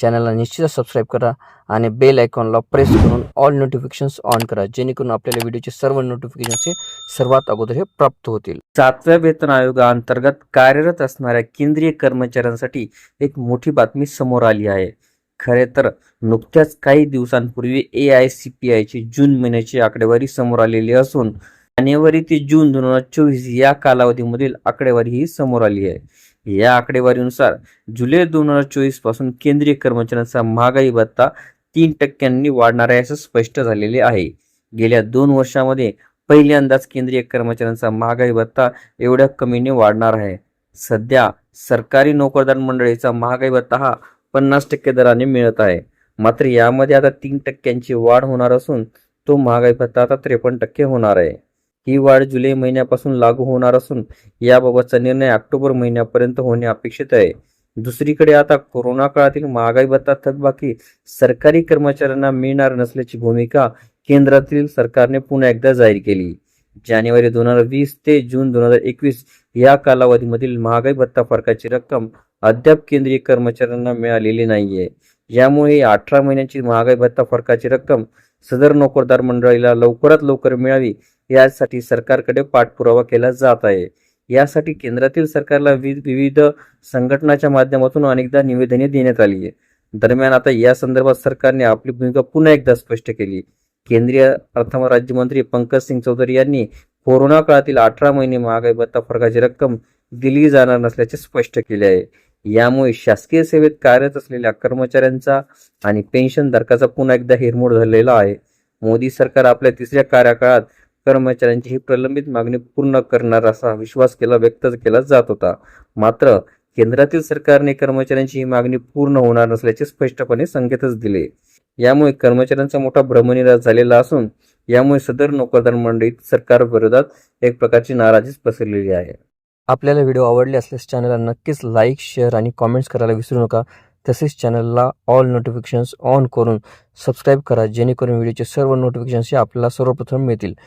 चॅनलला निश्चितच सबस्क्राईब करा आणि बेल आयकॉनला प्रेस करून ऑल नोटिफिकेशन्स ऑन करा जेणेकरून आपल्याला व्हिडिओचे सर्व नोटिफिकेशन्स हे सर्वात अगोदर हे प्राप्त होतील. सातव्या वेतन आयोगाअंतर्गत कार्यरत असणाऱ्या केंद्रीय कर्मचाऱ्यांसाठी एक मोठी बातमी समोर आली आहे. खरे तर नुकत्याच काही दिवसांपूर्वी ए आय सी पी आयची जून महिन्याची आकडेवारी समोर आलेली असून जानेवारी ते जून दोन हजार चोवीस या कालावधीमधील आकडेवारी ही समोर आली आहे. या आकडेवारीनुसार जुलै दोन हजार चोवीसपासून केंद्रीय कर्मचाऱ्यांचा महागाई भत्ता तीन टक्क्यांनी वाढणार आहे असं स्पष्ट झालेले आहे. गेल्या दोन वर्षामध्ये पहिल्यांदाच केंद्रीय कर्मचाऱ्यांचा महागाई भत्ता एवढ्या कमीने वाढणार आहे. सध्या सरकारी नोकरदार मंडळीचा महागाई भत्ता हा पन्नास टक्के दराने मिळत आहे. मात्र यामध्ये आता तीन टक्क्यांची वाढ होणार असून तो महागाई भत्ता आता त्रेपन्न टक्के होणार आहे. ही वाढ जुलै महिन्यापासून लागू होणार असून याबाबतचा निर्णय ऑक्टोबर महिन्यापर्यंत होणे अपेक्षित आहे. दुसरीकडे आता कोरोना काळातील महागाई भत्ता थकबाकी सरकारी कर्मचाऱ्यांना मिळणार नसल्याची भूमिका केंद्रातील सरकारने पुन्हा एकदा जाहीर केली. जानेवारी दोन हजार वीस ते जून दोन हजार एकवीस या कालावधीमधील महागाई भत्ता फरकाची रक्कम अद्याप केंद्रीय कर्मचाऱ्यांना मिळालेली नाहीये. यामुळे अठरा महिन्यांची महागाई भत्ता फरकाची रक्कम सदर नोकरदार मंडळीला लवकरात लवकर मिळावी यासाठी सरकारकडे पाठपुरावा केला जात आहे. यासाठी केंद्रातील सरकारला वि- विविध संघटनाच्या माध्यमातून अनेकदा निवेदने देण्यात आली आहे. दरम्यान आता या संदर्भात सरकारने आपली भूमिका पुन्हा एकदा स्पष्ट केली. केंद्रीय अर्थ राज्यमंत्री पंकज सिंग चौधरी यांनी कोरोना काळातील अठरा महिने महागाई भत्ता फरकाची रक्कम दिली जाणार नसल्याचे स्पष्ट केले आहे. यामुळे शासकीय सेवेत कार्यरत असलेल्या कर्मचाऱ्यांचा आणि पेन्शनधारकाचा पुन्हा एकदा हिरमोड झालेला आहे. मोदी सरकार आपल्या तिसऱ्या कार्यकाळात कर्मचाऱ्यांची ही प्रलंबित मागणी पूर्ण करणार असा विश्वास केला व्यक्त केला जात होता. मात्र केंद्रातील सरकारने कर्मचाऱ्यांची ही मागणी पूर्ण होणार नसल्याचे स्पष्टपणे संकेतच दिले. यामुळे कर्मचाऱ्यांचा मोठा भ्रमनिराश झालेला असून यामुळे सदर नोकरदार मंडळीत सरकार विरोधात एक प्रकारची नाराजीच पसरलेली आहे. आपल्याला व्हिडिओ आवडले असल्यास चॅनलला नक्कीच लाईक शेअर आणि कॉमेंट्स करायला विसरू नका. तसेच चॅनलला ऑल नोटिफिकेशन्स ऑन करून सबस्क्राईब करा जेणेकरून व्हिडिओचे सर्व नोटिफिकेशन्स हे आपल्याला सर्वप्रथम मिळतील.